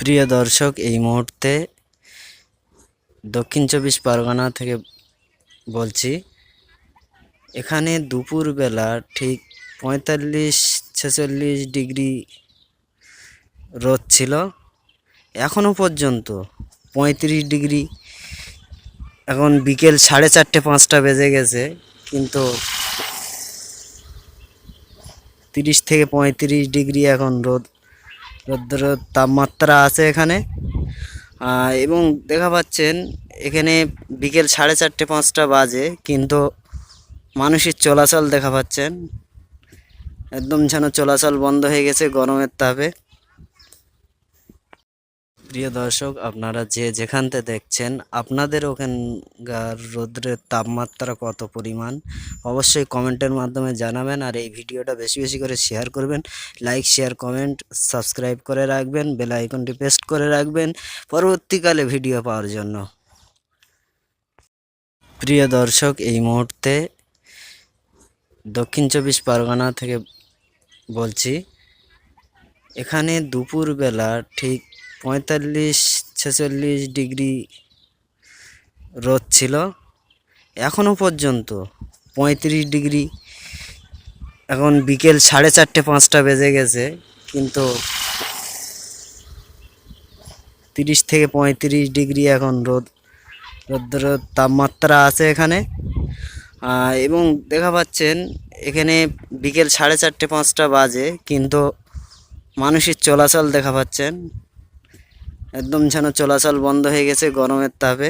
প্রিয় দর্শক, এই মুহূর্তে দক্ষিণ চব্বিশ পরগনা থেকে বলছি, এখানে দুপুরবেলা ঠিক পঁয়তাল্লিশ ছেচল্লিশ ডিগ্রি রোদ ছিল। এখনও পর্যন্ত পঁয়ত্রিশ ডিগ্রি। এখন বিকেল সাড়ে চারটে পাঁচটা বেজে গেছে, কিন্তু তিরিশ থেকে পঁয়ত্রিশ ডিগ্রি এখন রোদ রোদ্র তাপমাত্রা আছে এখানে। এবং দেখা পাচ্ছেন এখানে বিকেল সাড়ে চারটে পাঁচটা বাজে, কিন্তু মানুষের চলাচল দেখা পাচ্ছেন। একদম যেন চলাচল বন্ধ হয়ে গেছে গরমের তাপে। প্রিয় দর্শক, আপনারা যে যেখানতে দেখছেন, আপনাদের ওখানকার রোদ্রের তাপমাত্রা কত পরিমাণ? অবশ্যই কমেন্টের মাধ্যমে জানাবেন আর এই ভিডিওটা বেশি বেশি করে শেয়ার করবেন। লাইক, শেয়ার, কমেন্ট, সাবস্ক্রাইব করে রাখবেন, বেল আইকনটি পেস্ট করে রাখবেন পরবর্তীকালে ভিডিও পাওয়ার জন্য। প্রিয় দর্শক, এই মুহূর্তে দক্ষিণ চব্বিশ পরগনা থেকে বলছি, এখানে দুপুরবেলা ঠিক পঁয়তাল্লিশ, ছেচল্লিশ ডিগ্রি রোদ ছিল। এখনও পর্যন্ত পঁয়ত্রিশ ডিগ্রি। এখন বিকেল সাড়ে চারটে, পাঁচটা বেজে গেছে, কিন্তু তিরিশ থেকে পঁয়ত্রিশ ডিগ্রি এখন রোদ, রোদ্র তাপমাত্রা আছে এখানে। এবং দেখা পাচ্ছেন এখানে বিকেল সাড়ে চারটে, পাঁচটা বাজে, কিন্তু মানুষের চলাচল দেখা পাচ্ছেন। একদম যেন চলাচল বন্ধ হয়ে গেছে গরমের তাপে।